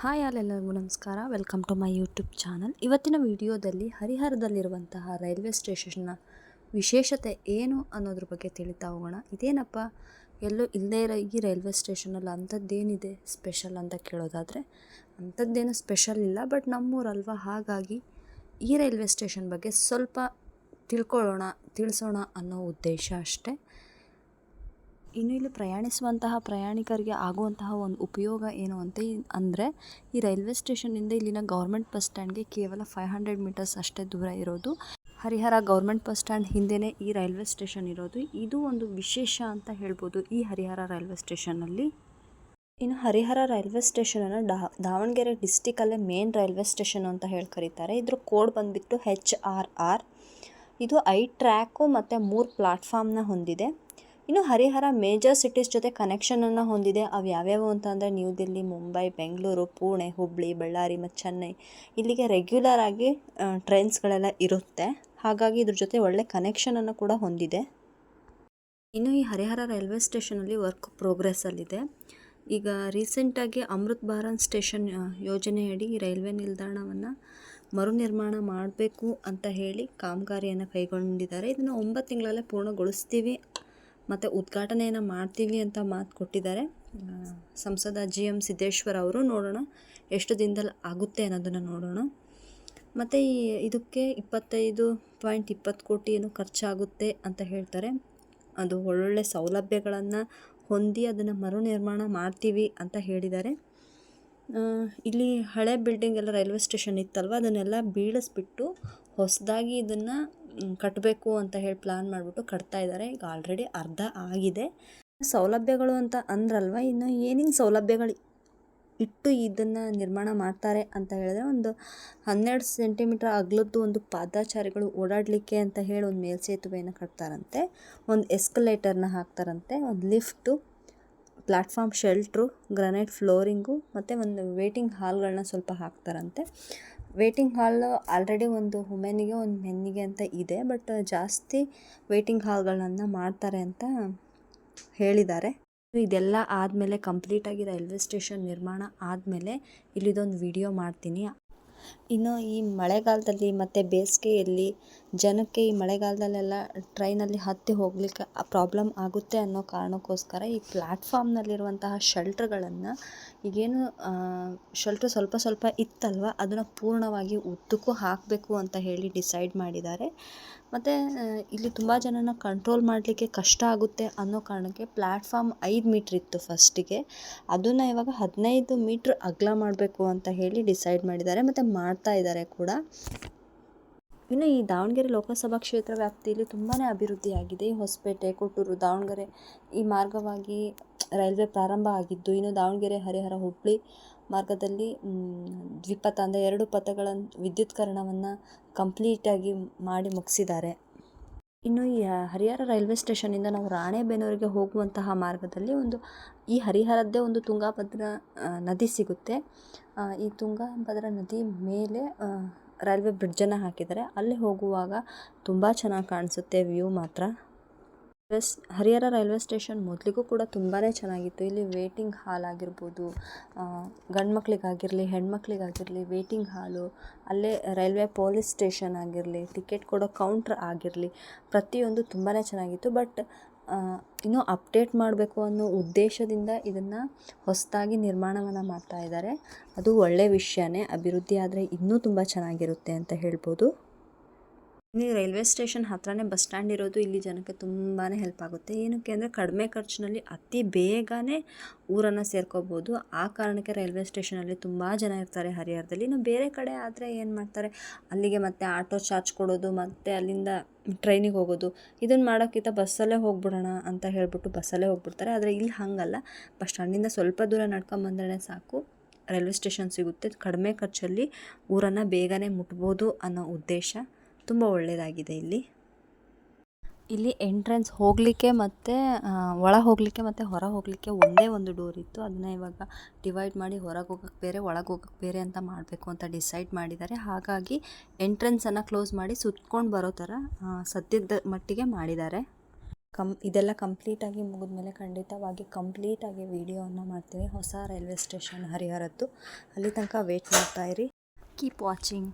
Hi ಎಲ್ಲರಿಗೂ ನಮಸ್ಕಾರ. Welcome to my YouTube channel ಇವತ್ತಿನ ವಿಡಿಯೋದಲ್ಲಿ ಹರಿಹರದಲ್ಲಿರುವಂತಹ ರೈಲ್ವೆ ಸ್ಟೇಷನ್ನ ವಿಶೇಷತೆ ಏನು ಅನ್ನೋದ್ರ ಬಗ್ಗೆ ತಿಳಿತಾ ಹೋಗೋಣ. ಇದೇನಪ್ಪ? ಎಲ್ಲೂ ಇಲ್ಲದೇ ಇರೋ ಈ ರೈಲ್ವೆ ಸ್ಟೇಷನಲ್ಲಿ ಅಂಥದ್ದೇನಿದೆ ಸ್ಪೆಷಲ್ ಅಂತ ಕೇಳೋದಾದರೆ, ಅಂಥದ್ದೇನು ಸ್ಪೆಷಲ್ ಇಲ್ಲ. ಬಟ್ ನಮ್ಮೂರಲ್ವ? ಹಾಗಾಗಿ ಈ ರೈಲ್ವೆ ಸ್ಟೇಷನ್ ಬಗ್ಗೆ ಸ್ವಲ್ಪ ತಿಳ್ಕೊಳ್ಳೋಣ, ತಿಳಿಸೋಣ ಅನ್ನೋ ಉದ್ದೇಶ ಅಷ್ಟೇ. ಇನ್ನು ಇಲ್ಲಿ ಪ್ರಯಾಣಿಸುವಂತಹ ಪ್ರಯಾಣಿಕರಿಗೆ ಆಗುವಂತಹ ಒಂದು ಉಪಯೋಗ ಏನು ಅಂತ ಅಂದರೆ ಈ ರೈಲ್ವೆ ಸ್ಟೇಷನಿಂದ ಇಲ್ಲಿನ ಗೌರ್ಮೆಂಟ್ ಬಸ್ ಸ್ಟ್ಯಾಂಡ್ಗೆ ಕೇವಲ ಫೈವ್ ಹಂಡ್ರೆಡ್ ಮೀಟರ್ಸ್ ಅಷ್ಟೇ ದೂರ ಇರೋದು. ಹರಿಹರ ಗೌರ್ಮೆಂಟ್ ಬಸ್ ಸ್ಟ್ಯಾಂಡ್ ಹಿಂದೆಯೇ ಈ ರೈಲ್ವೆ ಸ್ಟೇಷನ್ ಇರೋದು. ಇದು ಒಂದು ವಿಶೇಷ ಅಂತ ಹೇಳ್ಬೋದು ಈ ಹರಿಹರ ರೈಲ್ವೆ ಸ್ಟೇಷನಲ್ಲಿ ಇನ್ನು ಹರಿಹರ ರೈಲ್ವೆ ಸ್ಟೇಷನನ್ನು ಡಾ ದಾವಣಗೆರೆ ಡಿಸ್ಟಿಕಲ್ಲೇ ಮೇನ್ ರೈಲ್ವೆ ಸ್ಟೇಷನ್ ಅಂತ ಹೇಳಿ ಕರೀತಾರೆ. ಇದ್ರ ಕೋಡ್ ಬಂದುಬಿಟ್ಟು ಹೆಚ್ ಆರ್ ಆರ್ ಇದು ಐದು ಟ್ರ್ಯಾಕು ಮತ್ತು ಮೂರು ಪ್ಲಾಟ್ಫಾರ್ಮ್ನ ಹೊಂದಿದೆ. ಇನ್ನು ಹರಿಹರ ಮೇಜರ್ ಸಿಟೀಸ್ ಜೊತೆ ಕನೆಕ್ಷನನ್ನು ಹೊಂದಿದೆ. ಅವು ಯಾವ್ಯಾವು ಅಂತಂದರೆ ನ್ಯೂ ದಿಲ್ಲಿ ಮುಂಬೈ ಬೆಂಗಳೂರು ಪುಣೆ ಹುಬ್ಬಳ್ಳಿ ಬಳ್ಳಾರಿ ಮತ್ತು ಚೆನ್ನೈ ಇಲ್ಲಿಗೆ ರೆಗ್ಯುಲರ್ ಆಗಿ ಟ್ರೈನ್ಸ್ಗಳೆಲ್ಲ ಇರುತ್ತೆ. ಹಾಗಾಗಿ ಇದ್ರ ಜೊತೆ ಒಳ್ಳೆ ಕನೆಕ್ಷನನ್ನು ಕೂಡ ಹೊಂದಿದೆ. ಇನ್ನು ಈ ಹರಿಹರ ರೈಲ್ವೆ ಸ್ಟೇಷನಲ್ಲಿ ವರ್ಕ್ ಪ್ರೋಗ್ರೆಸ್ಸಲ್ಲಿದೆ ಈಗ ರೀಸೆಂಟಾಗಿ ಅಮೃತ್ ಭಾರತ್ ಸ್ಟೇಷನ್ ಯೋಜನೆಯಡಿ ರೈಲ್ವೆ ನಿಲ್ದಾಣವನ್ನು ಮರು ನಿರ್ಮಾಣ ಮಾಡಬೇಕು ಅಂತ ಹೇಳಿ ಕಾಮಗಾರಿಯನ್ನು ಕೈಗೊಂಡಿದ್ದಾರೆ. ಇದನ್ನು ಒಂಬತ್ತು ತಿಂಗಳಲ್ಲೇ ಪೂರ್ಣಗೊಳಿಸ್ತೀವಿ ಮತ್ತು ಉದ್ಘಾಟನೆಯನ್ನು ಮಾಡ್ತೀವಿ ಅಂತ ಮಾತು ಕೊಟ್ಟಿದ್ದಾರೆ. ಸಂಸದ ಜಿ ಎಂ ಸಿದ್ದೇಶ್ವರ್ ಅವರು ನೋಡೋಣ ಎಷ್ಟು ದಿನದಲ್ಲಿ ಆಗುತ್ತೆ ಅನ್ನೋದನ್ನು ನೋಡೋಣ. ಮತ್ತು ಈ ಇದಕ್ಕೆ ಇಪ್ಪತ್ತೈದು ಪಾಯಿಂಟ್ ಇಪ್ಪತ್ತು ಕೋಟಿ ಏನು ಖರ್ಚಾಗುತ್ತೆ ಅಂತ ಹೇಳ್ತಾರೆ. ಅದು ಒಳ್ಳೊಳ್ಳೆ ಸೌಲಭ್ಯಗಳನ್ನು ಹೊಂದಿ ಅದನ್ನು ಮರು ನಿರ್ಮಾಣ ಮಾಡ್ತೀವಿ ಅಂತ ಹೇಳಿದ್ದಾರೆ. ಇಲ್ಲಿ ಹಳೆ ಬಿಲ್ಡಿಂಗ್ ಎಲ್ಲ ರೈಲ್ವೆ ಸ್ಟೇಷನ್ ಇತ್ತಲ್ವ? ಅದನ್ನೆಲ್ಲ ಬೀಳಿಸ್ಬಿಟ್ಟು ಹೊಸದಾಗಿ ಇದನ್ನು ಕಟ್ಟಬೇಕು ಅಂತ ಹೇಳಿ ಪ್ಲ್ಯಾನ್ ಮಾಡಿಬಿಟ್ಟು ಕಟ್ತಾ ಇದ್ದಾರೆ ಈಗ ಆಲ್ರೆಡಿ ಅರ್ಧ ಆಗಿದೆ. ಸೌಲಭ್ಯಗಳು ಅಂತ ಅಂದ್ರಲ್ವ? ಇನ್ನು ಏನೇನು ಸೌಲಭ್ಯಗಳು ಇಟ್ಟು ಇದನ್ನು ನಿರ್ಮಾಣ ಮಾಡ್ತಾರೆ ಅಂತ ಹೇಳಿದ್ರೆ ಒಂದು ಹನ್ನೆರಡು ಸೆಂಟಿಮೀಟ್ರ್ ಅಗಲದ್ದು ಒಂದು ಪಾದಾಚಾರಿಗಳು ಓಡಾಡಲಿಕ್ಕೆ ಅಂತ ಹೇಳಿ ಒಂದು ಮೇಲ್ಸೇತುವೆಯನ್ನು ಕಟ್ತಾರಂತೆ. ಒಂದು ಎಸ್ಕಲೇಟರ್ನ ಹಾಕ್ತಾರಂತೆ. ಒಂದು lift platform shelter granite flooring ಮತ್ತು ಒಂದು ವೇಟಿಂಗ್ ಹಾಲ್ಗಳನ್ನ ಸ್ವಲ್ಪ ಹಾಕ್ತಾರಂತೆ. ವೇಟಿಂಗ್ ಹಾಲ್ ಆಲ್ರೆಡಿ ಒಂದು ವುಮೆನ್ನಿಗೆ ಒಂದು ಮೆನ್ನಿಗೆ ಅಂತ ಇದೆ. ಬಟ್ ಜಾಸ್ತಿ ವೇಟಿಂಗ್ ಹಾಲ್ಗಳನ್ನು ಮಾಡ್ತಾರೆ ಅಂತ ಹೇಳಿದ್ದಾರೆ. ಇದೆಲ್ಲ ಆದಮೇಲೆ ಕಂಪ್ಲೀಟಾಗಿ ರೈಲ್ವೆ ಸ್ಟೇಷನ್ ನಿರ್ಮಾಣ ಆದಮೇಲೆ ಇಲ್ಲಿದೊಂದು ವಿಡಿಯೋ ಮಾಡ್ತೀನಿ. ಇನ್ನು ಈ ಮಳೆಗಾಲದಲ್ಲಿ ಮತ್ತು ಬೇಸಿಗೆಯಲ್ಲಿ ಜನಕ್ಕೆ ಈ ಮಳೆಗಾಲದಲ್ಲೆಲ್ಲ ಟ್ರೈನಲ್ಲಿ ಹತ್ತಿ ಹೋಗಲಿಕ್ಕೆ ಪ್ರಾಬ್ಲಮ್ ಆಗುತ್ತೆ ಅನ್ನೋ ಕಾರಣಕ್ಕೋಸ್ಕರ ಈ ಪ್ಲ್ಯಾಟ್ಫಾರ್ಮ್ನಲ್ಲಿರುವಂತಹ ಶೆಲ್ಟ್ರ್ಗಳನ್ನು ಈಗೇನು ಶೆಲ್ಟ್ರ್ ಸ್ವಲ್ಪ ಸ್ವಲ್ಪ ಇತ್ತಲ್ವ, ಅದನ್ನು ಪೂರ್ಣವಾಗಿ ಉದ್ದಕ್ಕೂ ಹಾಕಬೇಕು ಅಂತ ಹೇಳಿ ಡಿಸೈಡ್ ಮಾಡಿದ್ದಾರೆ. ಮತ್ತು ಇಲ್ಲಿ ತುಂಬ ಜನನ ಕಂಟ್ರೋಲ್ ಮಾಡಲಿಕ್ಕೆ ಕಷ್ಟ ಆಗುತ್ತೆ ಅನ್ನೋ ಕಾರಣಕ್ಕೆ ಪ್ಲ್ಯಾಟ್ಫಾರ್ಮ್ ಐದು ಮೀಟ್ರ್ ಇತ್ತು ಫಸ್ಟಿಗೆ. ಅದನ್ನು ಇವಾಗ ಹದಿನೈದು ಮೀಟ್ರ್ ಅಗಲ ಮಾಡಬೇಕು ಅಂತ ಹೇಳಿ ಡಿಸೈಡ್ ಮಾಡಿದ್ದಾರೆ. ಮತ್ತು ಮಾಡ್ತಾ ಇದ್ದಾರೆ ಕೂಡ. ಇನ್ನು ಈ ದಾವಣಗೆರೆ ಲೋಕಸಭಾ ಕ್ಷೇತ್ರ ವ್ಯಾಪ್ತಿಯಲ್ಲಿ ತುಂಬಾ ಅಭಿವೃದ್ಧಿಯಾಗಿದೆ ಹೊಸಪೇಟೆ, ಕೊಟ್ಟೂರು, ದಾವಣಗೆರೆ ಈ ಮಾರ್ಗವಾಗಿ ರೈಲ್ವೆ ಪ್ರಾರಂಭ ಆಗಿದ್ದು, ಇನ್ನು ದಾವಣಗೆರೆ, ಹರಿಹರ ಹುಬ್ಬಳ್ಳಿ ಮಾರ್ಗದಲ್ಲಿ ದ್ವಿಪಥ ಅಂದರೆ ಎರಡು ಪಥಗಳ ವಿದ್ಯುತ್ಕರಣವನ್ನು ಕಂಪ್ಲೀಟಾಗಿ ಮಾಡಿ ಮುಗಿಸಿದ್ದಾರೆ. ಇನ್ನು ಈ ಹರಿಹರ ರೈಲ್ವೆ ಸ್ಟೇಷನಿಂದ ನಾವು ರಾಣೆಬೆನ್ನೂರಿಗೆ ಹೋಗುವಂತಹ ಮಾರ್ಗದಲ್ಲಿ ಒಂದು, ಈ ಹರಿಹರದ್ದೇ ಒಂದು ತುಂಗಾಭದ್ರಾ ನದಿ ಸಿಗುತ್ತೆ. ಈ ತುಂಗಾಭದ್ರಾ ನದಿ ಮೇಲೆ ರೈಲ್ವೆ ಬ್ರಿಡ್ಜನ್ನು ಹಾಕಿದ್ದಾರೆ. ಅಲ್ಲಿ ಹೋಗುವಾಗ ತುಂಬ ಚೆನ್ನಾಗಿ ಕಾಣಿಸುತ್ತೆ ವ್ಯೂ ಮಾತ್ರ. ಪ್ಲಸ್ ಹರಿಹರ ರೈಲ್ವೆ ಸ್ಟೇಷನ್ ಮೊದಲಿಗೂ ಕೂಡ ತುಂಬಾ ಚೆನ್ನಾಗಿತ್ತು. ಇಲ್ಲಿ ವೇಟಿಂಗ್ ಹಾಲ್ ಆಗಿರ್ಬೋದು ಗಂಡು ಮಕ್ಕಳಿಗಾಗಿರಲಿ ಹೆಣ್ಮಕ್ಳಿಗಾಗಿರಲಿ ವೇಟಿಂಗ್ ಹಾಲು ಅಲ್ಲೇ ರೈಲ್ವೆ ಪೊಲೀಸ್ ಸ್ಟೇಷನ್ ಆಗಿರಲಿ, ಟಿಕೆಟ್ ಕೊಡೋ ಕೌಂಟ್ರ್ ಆಗಿರಲಿ, ಪ್ರತಿಯೊಂದು ತುಂಬಾ ಚೆನ್ನಾಗಿತ್ತು. ಬಟ್ ಇನ್ನೂ ಅಪ್ಡೇಟ್ ಮಾಡಬೇಕು ಅನ್ನೋ ಉದ್ದೇಶದಿಂದ ಇದನ್ನು ಹೊಸದಾಗಿ ನಿರ್ಮಾಣವನ್ನು ಮಾಡ್ತಾ ಇದ್ದಾರೆ. ಅದು ಒಳ್ಳೆಯ ವಿಷಯನೇ. ಅಭಿವೃದ್ಧಿ ಆದರೆ ಇನ್ನೂ ತುಂಬ ಚೆನ್ನಾಗಿರುತ್ತೆ ಅಂತ ಹೇಳ್ಬೋದು. ಇಲ್ಲಿ ರೈಲ್ವೆ ಸ್ಟೇಷನ್ ಹತ್ರನೇ ಬಸ್ ಸ್ಟ್ಯಾಂಡ್ ಇರೋದು ಇಲ್ಲಿ ಜನಕ್ಕೆ ತುಂಬಾ ಹೆಲ್ಪ್ ಆಗುತ್ತೆ. ಏನಕ್ಕೆ ಅಂದರೆ ಕಡಿಮೆ ಖರ್ಚಿನಲ್ಲಿ ಅತಿ ಬೇಗನೆ ಊರನ್ನು ಸೇರ್ಕೋಬೋದು. ಆ ಕಾರಣಕ್ಕೆ ರೈಲ್ವೆ ಸ್ಟೇಷನಲ್ಲಿ ತುಂಬ ಜನ ಇರ್ತಾರೆ ಹರಿಹರದಲ್ಲಿ. ಇನ್ನು ಬೇರೆ ಕಡೆ ಆದರೆ ಏನು ಮಾಡ್ತಾರೆ? ಅಲ್ಲಿಗೆ ಮತ್ತೆ ಆಟೋ ಚಾರ್ಜ್ ಕೊಡೋದು, ಮತ್ತು ಅಲ್ಲಿಂದ ಟ್ರೈನಿಗೆ ಹೋಗೋದು. ಇದನ್ನು ಮಾಡೋಕ್ಕಿಂತ ಬಸ್ಸಲ್ಲೇ ಹೋಗ್ಬಿಡೋಣ ಅಂತ ಹೇಳ್ಬಿಟ್ಟು ಬಸ್ಸಲ್ಲೇ ಹೋಗ್ಬಿಡ್ತಾರೆ. ಆದರೆ ಇಲ್ಲಿ ಹಾಗಲ್ಲ. ಬಸ್ ಸ್ಟ್ಯಾಂಡಿಂದ ಸ್ವಲ್ಪ ದೂರ ನಡ್ಕೊಂಬಂದ್ರೆ ಸಾಕು. ರೈಲ್ವೆ ಸ್ಟೇಷನ್ ಸಿಗುತ್ತೆ. ಕಡಿಮೆ ಖರ್ಚಲ್ಲಿ ಊರನ್ನು ಬೇಗನೆ ಮುಟ್ಬೋದು ಅನ್ನೋ ಉದ್ದೇಶ. ತುಂಬ ಒಳ್ಳೆಯದಾಗಿದೆ ಇಲ್ಲಿ. ಇಲ್ಲಿ ಎಂಟ್ರೆನ್ಸ್ ಹೋಗಲಿಕ್ಕೆ ಮತ್ತು ಒಳ ಹೋಗಲಿಕ್ಕೆ ಮತ್ತು ಹೊರ ಹೋಗಲಿಕ್ಕೆ ಒಂದೇ ಒಂದು ಡೋರ್ ಇತ್ತು. ಅದನ್ನ ಇವಾಗ ಡಿವೈಡ್ ಮಾಡಿ ಹೊರಗೆ ಹೋಗೋಕ್ಕೆ ಬೇರೆ ಒಳಗೆ ಹೋಗೋಕ್ಕೆ ಬೇರೆ ಅಂತ ಮಾಡಬೇಕು ಅಂತ ಡಿಸೈಡ್ ಮಾಡಿದ್ದಾರೆ. ಹಾಗಾಗಿ ಎಂಟ್ರೆನ್ಸನ್ನು ಕ್ಲೋಸ್ ಮಾಡಿ ಸುತ್ಕೊಂಡು ಬರೋ ಥರ ಸದ್ಯದ ಮಟ್ಟಿಗೆ ಮಾಡಿದ್ದಾರೆ. ಕಮ್ ಇದೆಲ್ಲ ಕಂಪ್ಲೀಟಾಗಿ ಮುಗಿದ್ಮೇಲೆ ಖಂಡಿತವಾಗಿ ಕಂಪ್ಲೀಟಾಗಿ ವಿಡಿಯೋವನ್ನು ಮಾಡ್ತೀನಿ ಹೊಸ ರೈಲ್ವೆ ಸ್ಟೇಷನ್ ಹರಿಹರದ್ದು. ಅಲ್ಲಿ ತನಕ ವೇಟ್ ಮಾಡ್ತಾಯಿರಿ ಕೀಪ್ ವಾಚಿಂಗ್